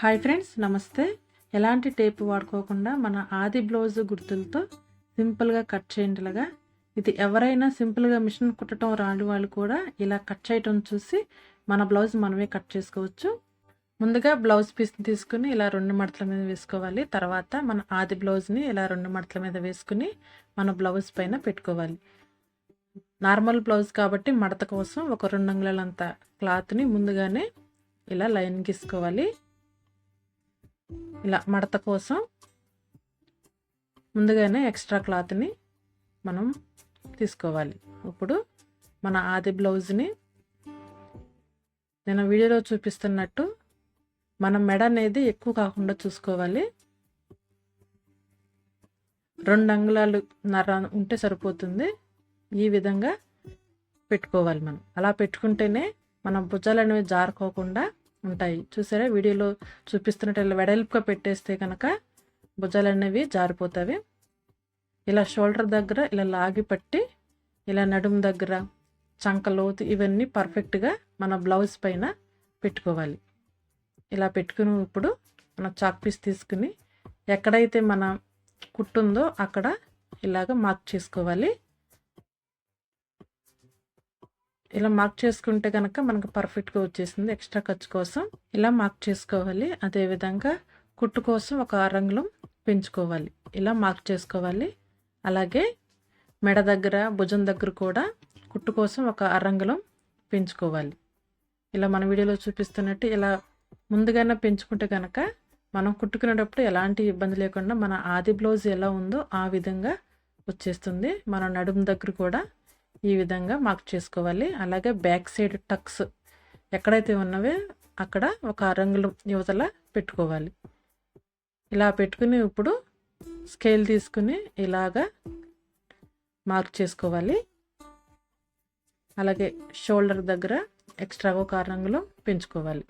Hi friends నమస్తే. ఎలాంటి tape వాడుకోకుండా మన ఆది బ్లౌజ్ గుర్తులతో సింపుల్గా కట్ చేయండిలాగా. ఇది ఎవరైనా సింపుల్గా మిషన్ కుట్టడం రాని వాళ్ళు కూడా ఇలా కట్ చేయటం చూసి మన బ్లౌజ్ మనమే కట్ చేసుకోవచ్చు. ముందుగా బ్లౌజ్ పీస్ తీసుకుని ఇలా రెండు మడతల మీద వేసుకోవాలి. తర్వాత మన ఆది బ్లౌజ్ని ఇలా రెండు మడతల మీద వేసుకుని మన బ్లౌజ్ పైన పెట్టుకోవాలి. నార్మల్ బ్లౌజ్ కాబట్టి మడత కోసం ఒక రెండు అంగుళాలంత క్లాత్ని ముందుగానే ఇలా లైన్ గీసుకోవాలి. ఇలా మడత కోసం ముందుగానే ఎక్స్ట్రా క్లాత్ని మనం తీసుకోవాలి. ఇప్పుడు మన ఆది బ్లౌజ్ని నేను వీడియోలో చూపిస్తున్నట్టు మన మెడ అనేది ఎక్కువ కాకుండా చూసుకోవాలి. రెండు అంగుళాలు నర ఉంటే సరిపోతుంది. ఈ విధంగా పెట్టుకోవాలి మనం. అలా పెట్టుకుంటేనే మన భుజాలు అనేవి జారుకోకుండా ఉంటాయి. చూసారా? వీడియోలో చూపిస్తున్నట్టు ఇలా వెడల్పుగా పెట్టేస్తే కనుక భుజాలు అనేవి జారిపోతాయి ఇలా షోల్డర్ దగ్గర ఇలా లాగి పట్టి ఇలా నడుము దగ్గర చంకలోతు ఇవన్నీ పర్ఫెక్ట్గా మన బ్లౌజ్ పైన పెట్టుకోవాలి. ఇలా పెట్టుకుని ఇప్పుడు మన చాక్ పీస్ తీసుకుని ఎక్కడైతే మన కుట్టుందో అక్కడ ఇలాగ మార్క్ చేసుకోవాలి. ఇలా మార్క్ చేసుకుంటే కనుక మనకు పర్ఫెక్ట్గా వచ్చేసింది ఎక్స్ట్రా ఖర్చు కోసం. ఇలా మార్క్ చేసుకోవాలి. అదేవిధంగా కుట్టు కోసం ఒక రంగులం పెంచుకోవాలి. ఇలా మార్క్ చేసుకోవాలి. అలాగే మెడ దగ్గర భుజం దగ్గర కూడా కుట్టు కోసం ఒక అరంగులం పెంచుకోవాలి. ఇలా మన వీడియోలో చూపిస్తున్నట్టు ఇలా ముందుగానే పెంచుకుంటే కనుక మనం కుట్టుకునేటప్పుడు ఎలాంటి ఇబ్బంది లేకుండా మన ఆది బ్లౌజ్ ఎలా ఉందో ఆ విధంగా వచ్చేస్తుంది. మన నడుము దగ్గర కూడా ఈ విధంగా మార్క్ చేసుకోవాలి. అలాగే బ్యాక్ సైడ్ టక్స్ ఎక్కడైతే ఉన్నవే అక్కడ ఒక రంగులు యువతల పెట్టుకోవాలి. ఇలా పెట్టుకుని ఇప్పుడు స్కేల్ తీసుకుని ఇలాగా మార్క్ చేసుకోవాలి. అలాగే షోల్డర్ దగ్గర ఎక్స్ట్రాగా ఒక రంగులు పెంచుకోవాలి.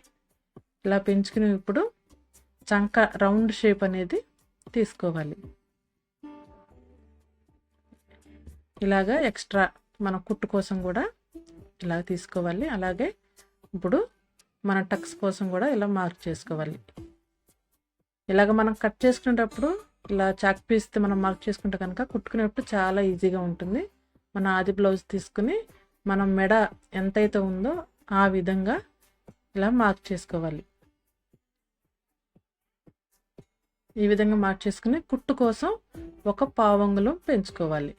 ఇలా పెంచుకుని ఇప్పుడు చంక రౌండ్ షేప్ అనేది తీసుకోవాలి. ఇలాగా ఎక్స్ట్రా మన కుట్టు కోసం కూడా ఇలా తీసుకోవాలి. అలాగే ఇప్పుడు మన టక్స్ కోసం కూడా ఇలా మార్క్ చేసుకోవాలి. ఇలాగ మనం కట్ చేసుకునేటప్పుడు ఇలా చాక్ పీస్తే మనం మార్క్ చేసుకుంటే కనుక కుట్టుకునేటప్పుడు చాలా ఈజీగా ఉంటుంది. మన ఆది బ్లౌజ్ తీసుకుని మనం మెడ ఎంతైతే ఉందో ఆ విధంగా ఇలా మార్క్ చేసుకోవాలి. ఈ విధంగా మార్క్ చేసుకుని కుట్టు కోసం ఒక పావంగులం పెంచుకోవాలి.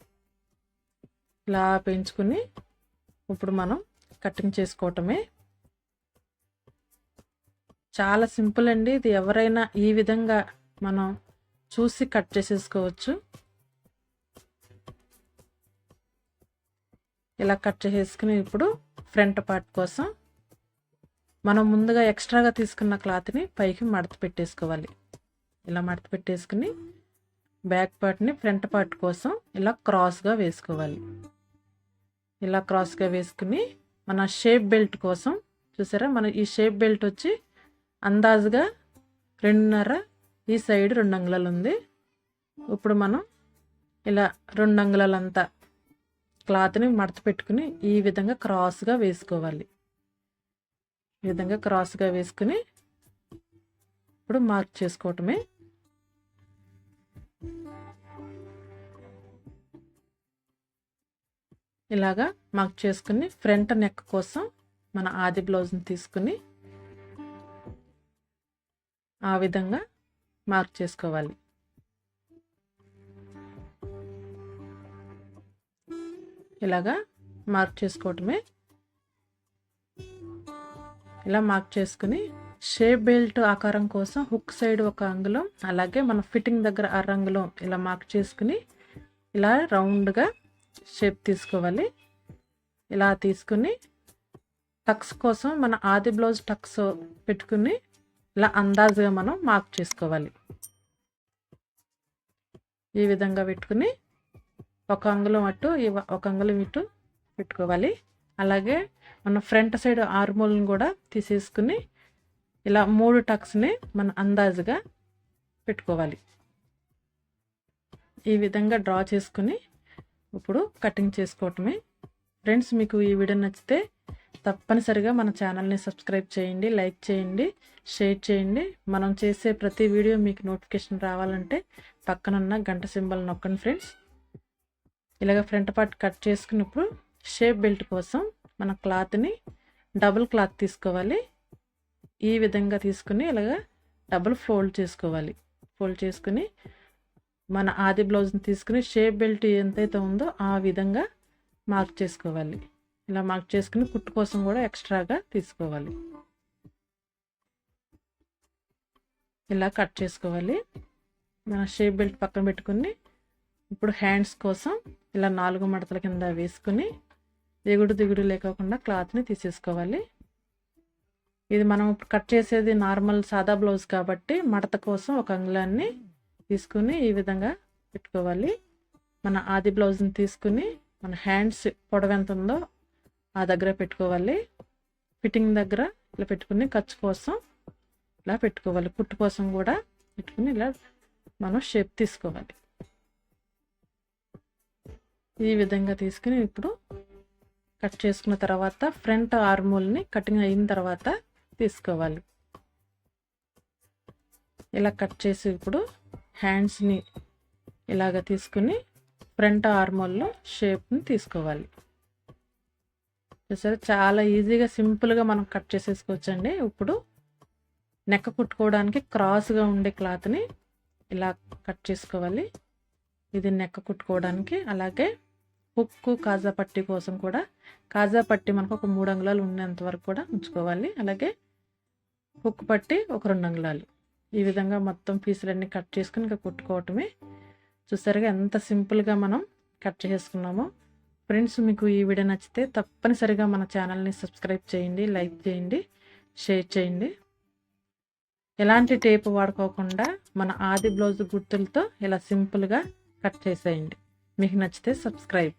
ఇలా పెంచుకుని ఇప్పుడు మనం కటింగ్ చేసుకోవటమే. చాలా సింపుల్ అండి. ఇది ఎవరైనా ఈ విధంగా మనం చూసి కట్ చేసేసుకోవచ్చు. ఇలా కట్ చేసేసుకుని ఇప్పుడు ఫ్రంట్ పార్ట్ కోసం మనం ముందుగా ఎక్స్ట్రాగా తీసుకున్న క్లాత్ని పైకి మడత పెట్టేసుకోవాలి. ఇలా మడత పెట్టేసుకుని బ్యాక్ పార్ట్ని ఫ్రంట్ పార్ట్ కోసం ఇలా క్రాస్గా వేసుకోవాలి. ఇలా క్రాస్గా వేసుకుని మన షేప్ బెల్ట్ కోసం చూసారా? మన ఈ షేప్ బెల్ట్ వచ్చి అందాజుగా రెండున్నర ఈ సైడ్ రెండు అంగుళాలు ఉంది. ఇప్పుడు మనం ఇలా రెండు అంగుళాలంతా క్లాత్ని మడత పెట్టుకుని ఈ విధంగా క్రాస్గా వేసుకోవాలి. ఈ విధంగా క్రాస్గా వేసుకుని ఇప్పుడు మార్క్ చేసుకోవటమే ఇలాగా మార్క్ చేసుకుని ఫ్రంట్ నెక్ కోసం మన ఆది బ్లౌజ్ని తీసుకుని ఆ విధంగా మార్క్ చేసుకోవాలి. ఇలాగా మార్క్ చేసుకోవటమే. ఇలా మార్క్ చేసుకుని షేప్ బెల్ట్ ఆకారం కోసం హుక్ సైడ్ ఒక అంగుళం అలాగే మన ఫిట్టింగ్ దగ్గర ఆ ఇలా మార్క్ చేసుకుని ఇలా రౌండ్గా షేప్ తీసుకోవాలి. ఇలా తీసుకుని టక్స్ కోసం మన ఆది బ్లౌజ్ టక్స్ పెట్టుకుని ఇలా అందాజుగా మనం మార్క్ చేసుకోవాలి. ఈ విధంగా పెట్టుకుని ఒక అంగుళం అటు ఒక అంగుళం ఇటు పెట్టుకోవాలి. అలాగే మన ఫ్రంట్ సైడ్ ఆర్మోల్ని కూడా తీసేసుకుని ఇలా మూడు టక్స్ని మన అందాజుగా పెట్టుకోవాలి. ఈ విధంగా డ్రా చేసుకుని ఇప్పుడు కటింగ్ చేసుకోవటమే. ఫ్రెండ్స్ మీకు ఈ వీడియో నచ్చితే తప్పనిసరిగా మన ఛానల్ని సబ్స్క్రైబ్ చేయండి లైక్ చేయండి షేర్ చేయండి. మనం చేసే ప్రతి వీడియో మీకు నోటిఫికేషన్ రావాలంటే పక్కనున్న గంట సింబల్ నొక్కండి ఫ్రెండ్స్ ఇలాగ ఫ్రంట్ పార్ట్ కట్ చేసుకున్నప్పుడు షేప్ బెల్ట్ కోసం మన క్లాత్ని డబుల్ క్లాత్ తీసుకోవాలి. ఈ విధంగా తీసుకుని ఇలాగ డబుల్ ఫోల్డ్ చేసుకోవాలి. ఫోల్డ్ చేసుకుని మన ఆది బ్లౌజ్ని తీసుకుని షేప్ బెల్ట్ ఎంతైతే ఉందో ఆ విధంగా మార్క్ చేసుకోవాలి. ఇలా మార్క్ చేసుకుని కుట్టు కోసం కూడా ఎక్స్ట్రాగా తీసుకోవాలి. ఇలా కట్ చేసుకోవాలి. మన షేప్ బెల్ట్ పక్కన పెట్టుకుని ఇప్పుడు హ్యాండ్స్ కోసం ఇలా నాలుగు మడతల కింద వేసుకుని ఎగుడు దిగుడు లేకోకుండా క్లాత్ని తీసేసుకోవాలి. ఇది మనం ఇప్పుడు కట్ చేసేది నార్మల్ సాదా బ్లౌజ్ కాబట్టి మడత కోసం ఒక అంగుళాన్ని తీసుకుని ఈ విధంగా పెట్టుకోవాలి. మన ఆది బ్లౌజ్ని తీసుకుని మన హ్యాండ్స్ పొడవు ఎంత ఉందో ఆ దగ్గర పెట్టుకోవాలి. ఫిట్టింగ్ దగ్గర ఇలా పెట్టుకుని ఖర్చు కోసం ఇలా పెట్టుకోవాలి. కుట్టు కోసం కూడా పెట్టుకుని ఇలా మనం షేప్ తీసుకోవాలి. ఈ విధంగా తీసుకుని ఇప్పుడు కట్ చేసుకున్న తర్వాత ఫ్రంట్ ఆర్మూల్ని కటింగ్ అయిన తర్వాత తీసుకోవాలి. ఇలా కట్ చేసి ఇప్పుడు హ్యాండ్స్ని ఇలాగ తీసుకుని ఫ్రంట్ ఆర్మోల్లో షేప్ని తీసుకోవాలి. చూసారా? చాలా ఈజీగా సింపుల్గా మనం కట్ చేసేసుకోవచ్చండి. ఇప్పుడు నెక్క కుట్టుకోవడానికి క్రాస్గా ఉండే క్లాత్ని ఇలా కట్ చేసుకోవాలి. ఇది నెక్క కుట్టుకోవడానికి అలాగే హుక్కు కాజా పట్టి కోసం కూడా కాజా పట్టి మనకు ఒక మూడు అంగుళాలు ఉండేంత వరకు కూడా ఉంచుకోవాలి. అలాగే హుక్కు పట్టి ఒక రెండు అంగుళాలు. ఈ విధంగా మొత్తం పీసులన్నీ కట్ చేసుకుని ఇంకా కుట్టుకోవటమే. చూసారుగా ఎంత సింపుల్గా మనం కట్ చేసుకున్నామో. ఫ్రెండ్స్ మీకు ఈ వీడియో నచ్చితే తప్పనిసరిగా మన ఛానల్ని సబ్స్క్రైబ్ చేయండి లైక్ చేయండి షేర్ చేయండి. ఎలాంటి టేప్ వాడుకోకుండా మన ఆది బ్లౌజ్ గుర్తులతో ఇలా సింపుల్గా కట్ చేసేయండి. మీకు నచ్చితే సబ్స్క్రైబ్.